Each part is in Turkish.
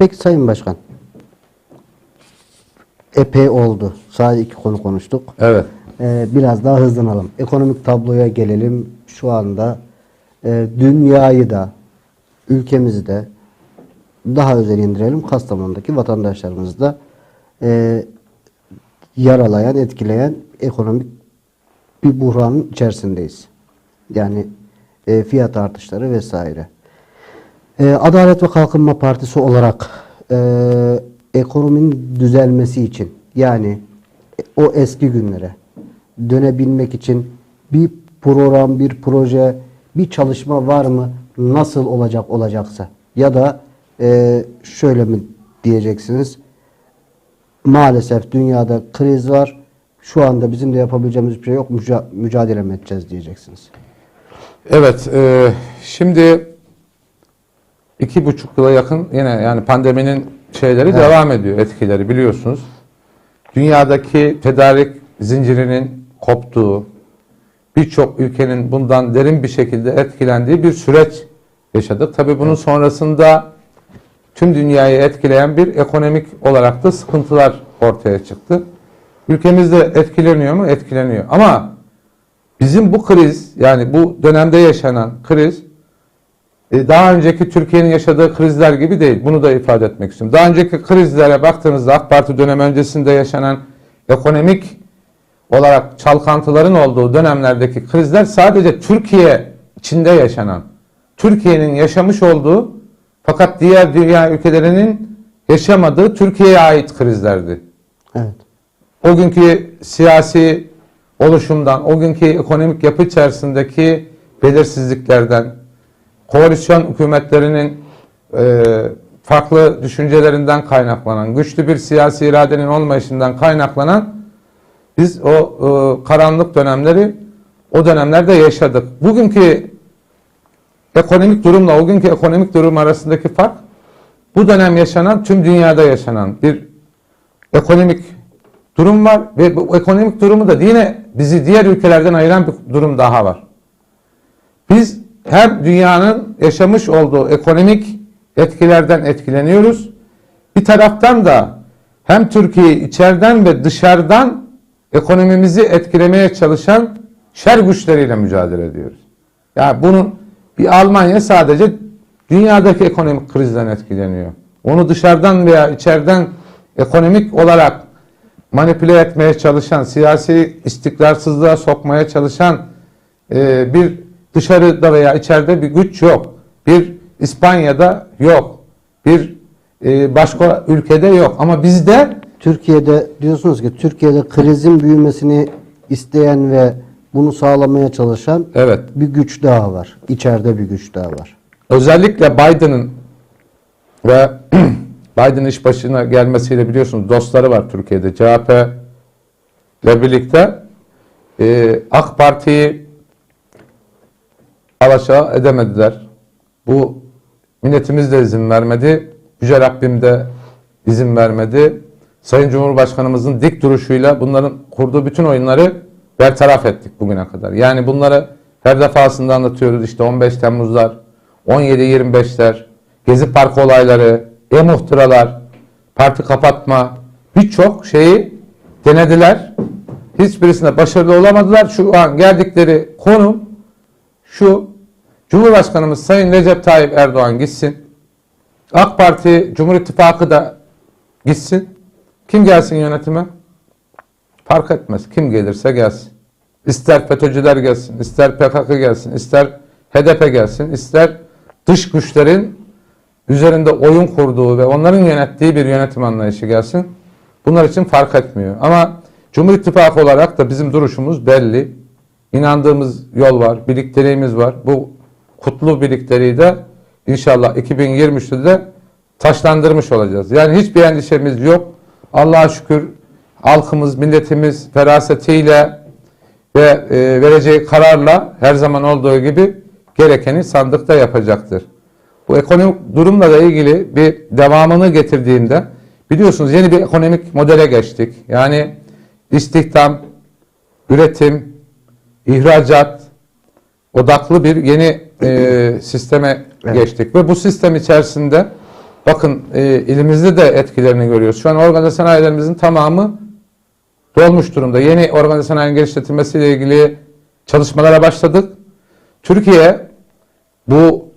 Peki Sayın Başkan. Epey oldu. Sadece iki konu konuştuk. Evet. Ee, biraz daha hızlanalım. Ekonomik tabloya gelelim. Şu anda e, dünyayı da ülkemizi de daha özel indirelim. Kastamonu'daki vatandaşlarımızı da e, yaralayan, etkileyen ekonomik bir buhranın içerisindeyiz. Yani e, fiyat artışları vesaire. E, Adalet ve Kalkınma Partisi olarak e, ekonominin düzelmesi için yani o eski günlere dönebilmek için bir program, bir proje, bir çalışma var mı? Nasıl olacak olacaksa? Ya da e, şöyle mi diyeceksiniz? Maalesef dünyada kriz var. Şu anda bizim de yapabileceğimiz bir şey yok. Müca- mücadele edeceğiz diyeceksiniz. Evet. e, şimdi iki buçuk yıla yakın yine yani pandeminin şeyleri devam ediyor etkileri biliyorsunuz. Dünyadaki tedarik zincirinin koptuğu, birçok ülkenin bundan derin bir şekilde etkilendiği bir süreç yaşadık. Tabii bunun sonrasında tüm dünyayı etkileyen bir ekonomik olarak da sıkıntılar ortaya çıktı. Ülkemizde etkileniyor mu? Etkileniyor. Ama bizim bu kriz yani bu dönemde yaşanan kriz daha önceki Türkiye'nin yaşadığı krizler gibi değil. Bunu da ifade etmek istiyorum. Daha önceki krizlere baktığınızda AK Parti dönemi öncesinde yaşanan ekonomik olarak çalkantıların olduğu dönemlerdeki krizler sadece Türkiye içinde yaşanan, Türkiye'nin yaşamış olduğu fakat diğer dünya ülkelerinin yaşamadığı Türkiye'ye ait krizlerdi. Evet. O günkü siyasi oluşumdan, o günkü ekonomik yapı içerisindeki belirsizliklerden, koalisyon hükümetlerinin e, farklı düşüncelerinden kaynaklanan, güçlü bir siyasi iradenin olmayışından kaynaklanan biz o e, karanlık dönemleri o dönemlerde yaşadık. Bugünkü ekonomik durumla o günkü ekonomik durum arasındaki fark bu dönem yaşanan tüm dünyada yaşanan bir ekonomik durum var ve bu ekonomik durumu da yine bizi diğer ülkelerden ayıran bir durum daha var. Biz hem dünyanın yaşamış olduğu ekonomik etkilerden etkileniyoruz. Bir taraftan da hem Türkiye içeriden ve dışarıdan ekonomimizi etkilemeye çalışan şer güçleriyle mücadele ediyoruz. Yani bunun bir Almanya sadece dünyadaki ekonomik krizden etkileniyor. Onu dışarıdan veya içeriden ekonomik olarak manipüle etmeye çalışan, siyasi istikrarsızlığa sokmaya çalışan e, bir dışarıda veya içeride bir güç yok. Bir İspanya'da yok. Bir e, başka ülkede yok. Ama bizde Türkiye'de diyorsunuz ki Türkiye'de krizin büyümesini isteyen ve bunu sağlamaya çalışan evet bir güç daha var. İçeride bir güç daha var. özellikle Biden'ın ve Biden iş başına gelmesiyle biliyorsunuz dostları var Türkiye'de. CHP ile birlikte e, AK Parti'yi alaşağı edemediler. Bu milletimiz de izin vermedi. Yüce Rabbim de izin vermedi. Sayın Cumhurbaşkanımızın dik duruşuyla bunların kurduğu bütün oyunları bertaraf ettik bugüne kadar. Yani bunları her defasında anlatıyoruz. İşte 15 Temmuzlar, 17-25'ler, Gezi Parkı olayları, e-muhtıralar, parti kapatma birçok şeyi denediler. Hiçbirisinde başarılı olamadılar. Şu an geldikleri konum şu Cumhurbaşkanımız Sayın Recep Tayyip Erdoğan gitsin. AK Parti, Cumhur İttifakı da gitsin. Kim gelsin yönetime? Fark etmez. Kim gelirse gelsin. İster FETÖ'cüler gelsin, ister PKK gelsin, ister HDP gelsin, ister dış güçlerin üzerinde oyun kurduğu ve onların yönettiği bir yönetim anlayışı gelsin. Bunlar için fark etmiyor. Ama Cumhur İttifakı olarak da bizim duruşumuz belli. İnandığımız yol var, birlikteliğimiz var. Bu kutlu birlikteliği de inşallah 2023'te de taşlandırmış olacağız. Yani hiçbir endişemiz yok. Allah'a şükür halkımız, milletimiz ferasetiyle ve e, vereceği kararla her zaman olduğu gibi gerekeni sandıkta yapacaktır. Bu ekonomik durumla da ilgili bir devamını getirdiğimde biliyorsunuz yeni bir ekonomik modele geçtik. Yani istihdam, üretim, ihracat odaklı bir yeni e, sisteme Evet. geçtik ve bu sistem içerisinde bakın e, ilimizde de etkilerini görüyoruz. Şu an organize sanayilerimizin tamamı dolmuş durumda. Yeni organize sanayinin genişletilmesiyle ilgili çalışmalara başladık. Türkiye bu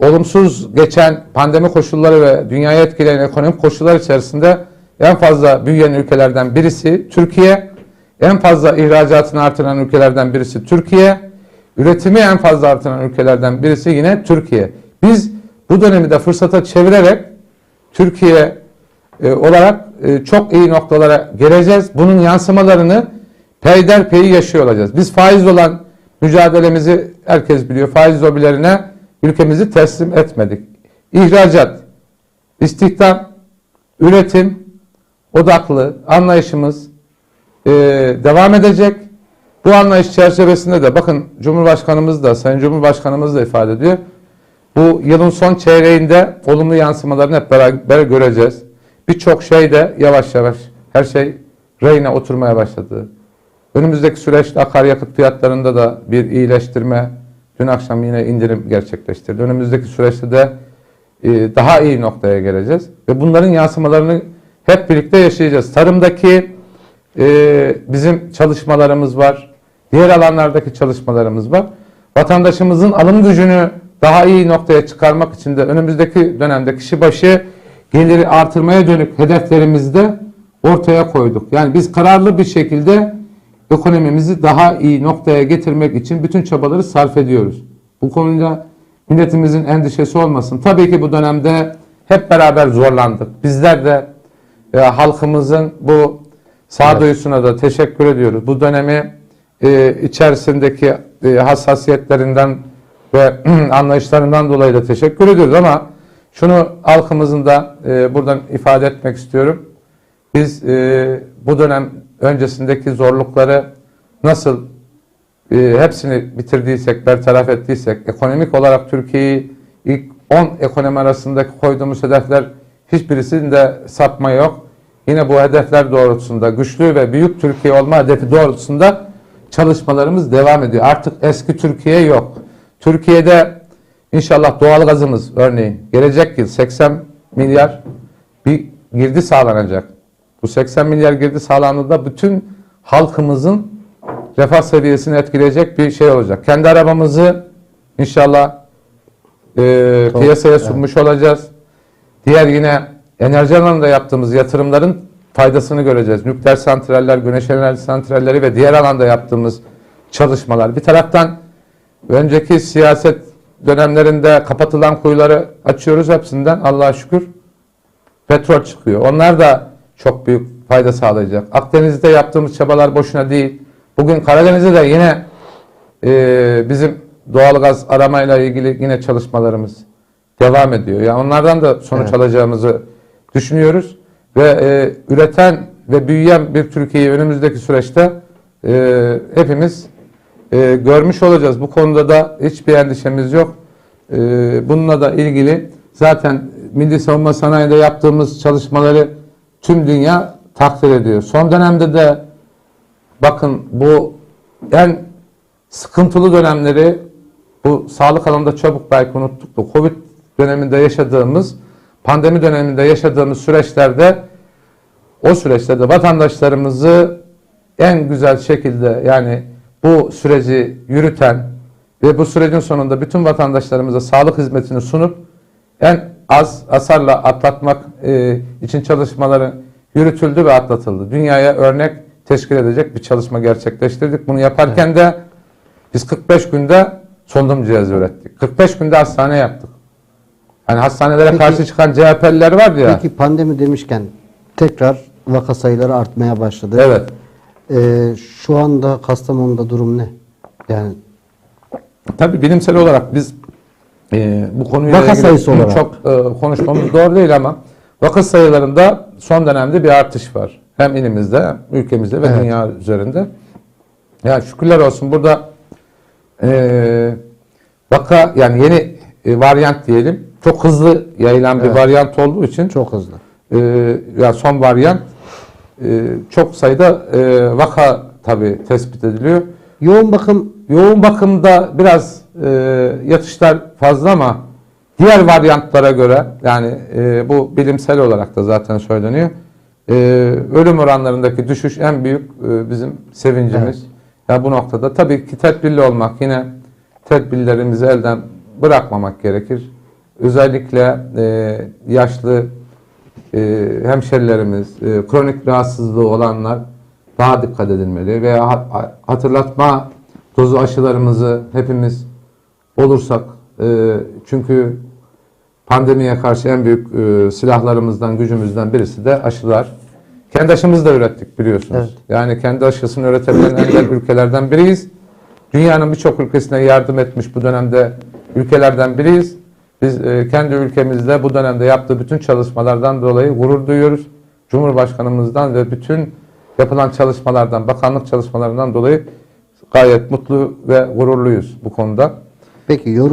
olumsuz geçen pandemi koşulları ve dünyayı etkileyen ekonomik koşullar içerisinde en fazla büyüyen ülkelerden birisi Türkiye. En fazla ihracatını artıran ülkelerden birisi Türkiye. Üretimi en fazla artıran ülkelerden birisi yine Türkiye. Biz bu dönemi de fırsata çevirerek Türkiye e, olarak e, çok iyi noktalara geleceğiz. Bunun yansımalarını peyderpey yaşıyor olacağız. Biz faiz olan mücadelemizi herkes biliyor. Faiz lobilerine ülkemizi teslim etmedik. İhracat, istihdam, üretim odaklı anlayışımız e, devam edecek. Bu anlayış çerçevesinde de bakın Cumhurbaşkanımız da Sayın Cumhurbaşkanımız da ifade ediyor. Bu yılın son çeyreğinde olumlu yansımalarını hep beraber göreceğiz. Birçok şey de yavaş yavaş her şey rayına oturmaya başladı. Önümüzdeki süreçte akaryakıt fiyatlarında da bir iyileştirme, dün akşam yine indirim gerçekleştirdi. Önümüzdeki süreçte de e, daha iyi noktaya geleceğiz. Ve bunların yansımalarını hep birlikte yaşayacağız. Tarımdaki e, bizim çalışmalarımız var. Diğer alanlardaki çalışmalarımız var. Vatandaşımızın alım gücünü daha iyi noktaya çıkarmak için de önümüzdeki dönemde kişi başı geliri artırmaya dönük hedeflerimizi de ortaya koyduk. Yani biz kararlı bir şekilde ekonomimizi daha iyi noktaya getirmek için bütün çabaları sarf ediyoruz. Bu konuda milletimizin endişesi olmasın. Tabii ki bu dönemde hep beraber zorlandık. Bizler de e, halkımızın bu sağduyusuna da teşekkür ediyoruz. Bu dönemi e, içerisindeki e, hassasiyetlerinden ve anlayışlarından dolayı da teşekkür ediyoruz ama şunu halkımızın da e, buradan ifade etmek istiyorum. Biz e, bu dönem öncesindeki zorlukları nasıl e, hepsini bitirdiysek, bertaraf ettiysek, ekonomik olarak Türkiye'yi ilk 10 ekonomi arasındaki koyduğumuz hedefler hiçbirisinde sapma yok. Yine bu hedefler doğrultusunda güçlü ve büyük Türkiye olma hedefi doğrultusunda çalışmalarımız devam ediyor. Artık eski Türkiye yok. Türkiye'de inşallah doğal gazımız örneğin gelecek yıl 80 milyar bir girdi sağlanacak. Bu 80 milyar girdi sağlandığında bütün halkımızın refah seviyesini etkileyecek bir şey olacak. Kendi arabamızı inşallah e, piyasaya sunmuş olacağız. Diğer yine enerji alanında yaptığımız yatırımların faydasını göreceğiz. Nükleer santraller, güneş enerji santralleri ve diğer alanda yaptığımız çalışmalar. Bir taraftan önceki siyaset dönemlerinde kapatılan kuyuları açıyoruz hepsinden Allah'a şükür petrol çıkıyor. Onlar da çok büyük fayda sağlayacak. Akdeniz'de yaptığımız çabalar boşuna değil. Bugün Karadeniz'de de yine e, bizim doğalgaz aramayla ilgili yine çalışmalarımız devam ediyor. Yani onlardan da sonuç Evet. alacağımızı düşünüyoruz ve e, üreten ve büyüyen bir Türkiye'yi önümüzdeki süreçte e, hepimiz e, görmüş olacağız. Bu konuda da hiçbir endişemiz yok. E, bununla da ilgili zaten Milli Savunma Sanayi'de yaptığımız çalışmaları tüm dünya takdir ediyor. Son dönemde de bakın bu en sıkıntılı dönemleri bu sağlık alanında çabuk belki unuttuk da Covid döneminde yaşadığımız pandemi döneminde yaşadığımız süreçlerde o süreçlerde vatandaşlarımızı en güzel şekilde yani bu süreci yürüten ve bu sürecin sonunda bütün vatandaşlarımıza sağlık hizmetini sunup en az hasarla atlatmak e, için çalışmaları yürütüldü ve atlatıldı. Dünyaya örnek teşkil edecek bir çalışma gerçekleştirdik. Bunu yaparken de biz 45 günde solunum cihazı ürettik. 45 günde hastane yaptık. Hani hastanelere Peki- karşı çıkan CHP'liler var ya. Peki pandemi demişken tekrar vaka sayıları artmaya başladı. Evet. Ee, şu anda Kastamonu'da durum ne? Yani Tabii bilimsel olarak biz e, bu konuyla Vaka ilgili sayısı olarak. çok e, konuşmamız doğru değil ama vaka sayılarında son dönemde bir artış var. Hem ilimizde hem ülkemizde ve Evet. dünya üzerinde. Ya şükürler olsun burada e, vaka yani yeni e, varyant diyelim çok hızlı yayılan bir varyant olduğu için çok hızlı. E, ya son varyant e, çok sayıda e, vaka tabii tespit ediliyor. Yoğun bakım Yoğun bakımda biraz e, yatışlar fazla ama diğer varyantlara göre yani e, bu bilimsel olarak da zaten söyleniyor. E, ölüm oranlarındaki düşüş en büyük e, bizim sevincimiz. Ya bu noktada tabii ki tedbirli olmak yine tedbirlerimizi elden bırakmamak gerekir. Özellikle e, yaşlı e, hemşerilerimiz, e, kronik rahatsızlığı olanlar daha dikkat edilmeli veya ha- hatırlatma dozu aşılarımızı hepimiz olursak e, çünkü pandemiye karşı en büyük e, silahlarımızdan, gücümüzden birisi de aşılar. Kendi aşımızı da ürettik biliyorsunuz. Evet. Yani kendi aşısını üretebilen ender ülkelerden biriyiz. Dünyanın birçok ülkesine yardım etmiş bu dönemde ülkelerden biriyiz. Biz e, kendi ülkemizde bu dönemde yaptığı bütün çalışmalardan dolayı gurur duyuyoruz. Cumhurbaşkanımızdan ve bütün yapılan çalışmalardan, bakanlık çalışmalarından dolayı gayet mutlu ve gururluyuz bu konuda. Peki yorum